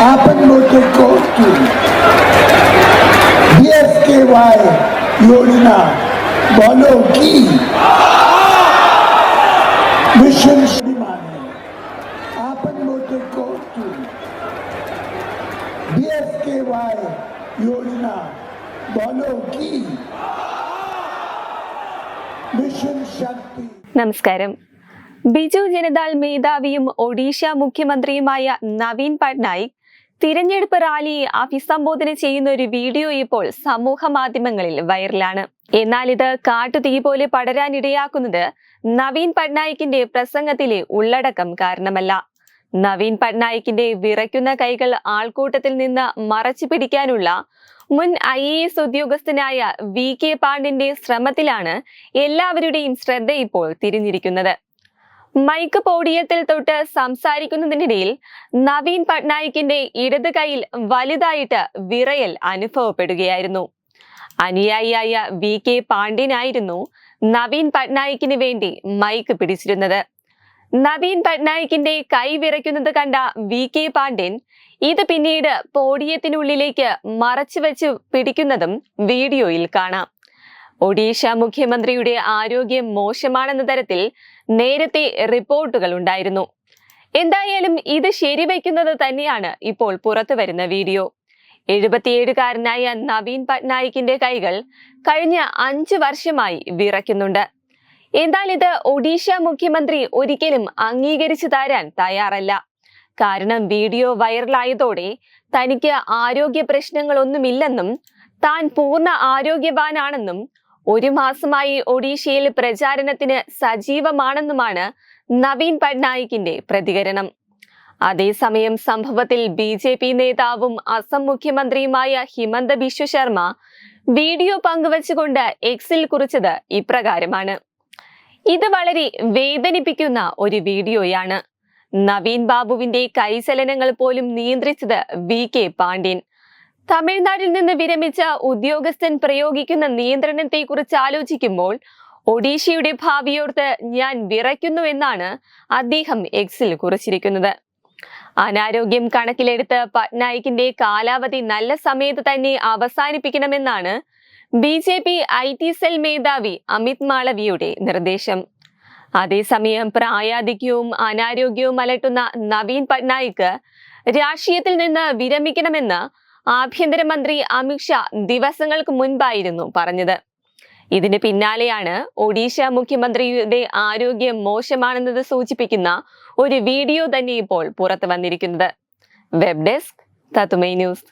आपण मोठे कौतुक बीएसकेवाय योजना बोलो की मिशन श्रीमाने आपण मोठे कौतुक बीएसकेवाय योजना बोलो की मिशन शक्ति നമസ്കാരം ബിജു ജനതാൾ മേധാവിയും ഒഡീഷ മുഖ്യമന്ത്രിയുമായ നവീൻ പട്നായിക് തിരഞ്ഞെടുപ്പ് റാലിയെ അഭിസംബോധന ചെയ്യുന്ന ഒരു വീഡിയോ ഇപ്പോൾ സമൂഹ മാധ്യമങ്ങളിൽ വൈറലാണ്. എന്നാൽ ഇത് കാട്ടുതീ പോലെ പടരാനിടയാക്കുന്നത് നവീൻ പട്നായിക്കിന്റെ പ്രസംഗത്തിലെ ഉള്ളടക്കം കാരണമല്ല. നവീൻ പട്നായിക്കിന്റെ വിറയ്ക്കുന്ന കൈകൾ ആൾക്കൂട്ടത്തിൽ നിന്ന് മറച്ചു പിടിക്കാനുള്ള മുൻ ഐ എ എസ് ഉദ്യോഗസ്ഥനായ വി കെ പാണ്ഡിന്റെ ശ്രമത്തിലാണ് എല്ലാവരുടെയും ശ്രദ്ധ ഇപ്പോൾ തിരിഞ്ഞിരിക്കുന്നത്. മൈക്ക് പോഡിയത്തിൽ തൊട്ട് സംസാരിക്കുന്നതിനിടയിൽ നവീൻ പട്നായിക്കിന്റെ ഇടത് കൈയിൽ വലുതായിട്ട് വിറയൽ അനുഭവപ്പെടുകയായിരുന്നു. അനുയായിയായ വി കെ പാണ്ഡ്യനായിരുന്നു നവീൻ പട്നായിക്കിന് വേണ്ടി മൈക്ക് പിടിച്ചിരുന്നത്. നവീൻ പട്നായിക്കിന്റെ കൈ വിറയ്ക്കുന്നത് കണ്ട വി കെ പാണ്ഡ്യൻ ഇത് പിന്നീട് പോഡിയത്തിനുള്ളിലേക്ക് മറച്ചു വെച്ച് പിടിക്കുന്നതും വീഡിയോയിൽ കാണാം. ഒഡീഷ മുഖ്യമന്ത്രിയുടെ ആരോഗ്യം മോശമാണെന്ന തരത്തിൽ നേരത്തെ റിപ്പോർട്ടുകൾ ഉണ്ടായിരുന്നു. എന്തായാലും ഇത് ശരിവയ്ക്കുന്നത് തന്നെയാണ് ഇപ്പോൾ പുറത്തു വരുന്ന വീഡിയോ. എഴുപത്തിയേഴുകാരനായ നവീൻ പട്നായിക്കിന്റെ കൈകൾ കഴിഞ്ഞ അഞ്ച് വർഷമായി വിറയ്ക്കുന്നുണ്ട്. എന്നാൽ ഇത് ഒഡീഷ മുഖ്യമന്ത്രി ഒരിക്കലും അംഗീകരിച്ചു തരാൻ തയ്യാറല്ല. കാരണം വീഡിയോ വൈറലായതോടെ തനിക്ക് ആരോഗ്യ പ്രശ്നങ്ങളൊന്നുമില്ലെന്നും താൻ പൂർണ ആരോഗ്യവാനാണെന്നും ഒരു മാസമായി ഒഡീഷയിൽ പ്രചാരണത്തിന് സജീവമാണെന്നുമാണ് നവീൻ പട്നായിക്കിന്റെ പ്രതികരണം. അതേസമയം സംഭവത്തിൽ ബി ജെ പി നേതാവും അസം മുഖ്യമന്ത്രിയുമായ ഹിമന്ത ബിശ്വ ശർമ്മ വീഡിയോ പങ്കുവച്ചുകൊണ്ട് എക്സിൽ കുറിച്ചത് ഇപ്രകാരമാണ്. ഇത് വളരെ വേദനിപ്പിക്കുന്ന ഒരു വീഡിയോയാണ്. നവീൻ ബാബുവിന്റെ കൈചലനങ്ങൾ പോലും നിയന്ത്രിച്ചത് വി കെ പാണ്ഡ്യൻ. തമിഴ്നാട്ടിൽ നിന്ന് വിരമിച്ച ഉദ്യോഗസ്ഥൻ പ്രയോഗിക്കുന്ന നിയന്ത്രണത്തെക്കുറിച്ച് ആലോചിക്കുമ്പോൾ ഒഡീഷയുടെ ഭാവിയോർത്ത് ഞാൻ വിറയ്ക്കുന്നു എന്നാണ് അദ്ദേഹം എക്സിൽ കുറിച്ചിരിക്കുന്നത്. അനാരോഗ്യം കണക്കിലെടുത്ത് പട്നായിക്കിന്റെ കാലാവധി നല്ല സമയത്ത് തന്നെ അവസാനിപ്പിക്കണമെന്നാണ് B J P I T cell മേധാവി അമിത് മാളവിയുടെ നിർദ്ദേശം. അതേസമയം പ്രായാധിക്യവും അനാരോഗ്യവും അലട്ടുന്ന നവീൻ പട്നായിക്ക് രാഷ്ട്രീയത്തിൽ നിന്ന് വിരമിക്കണമെന്ന് ആഭ്യന്തരമന്ത്രി അമിത്ഷാ ദിവസങ്ങൾക്ക് മുൻപായിരുന്നു പറഞ്ഞത്. ഇതിന് പിന്നാലെയാണ് ഒഡീഷ മുഖ്യമന്ത്രിയുടെ ആരോഗ്യം മോശമാണെന്നത് സൂചിപ്പിക്കുന്ന ഒരു വീഡിയോ തന്നെ ഇപ്പോൾ പുറത്തു വന്നിരിക്കുന്നത്. Web desk Thathumai news.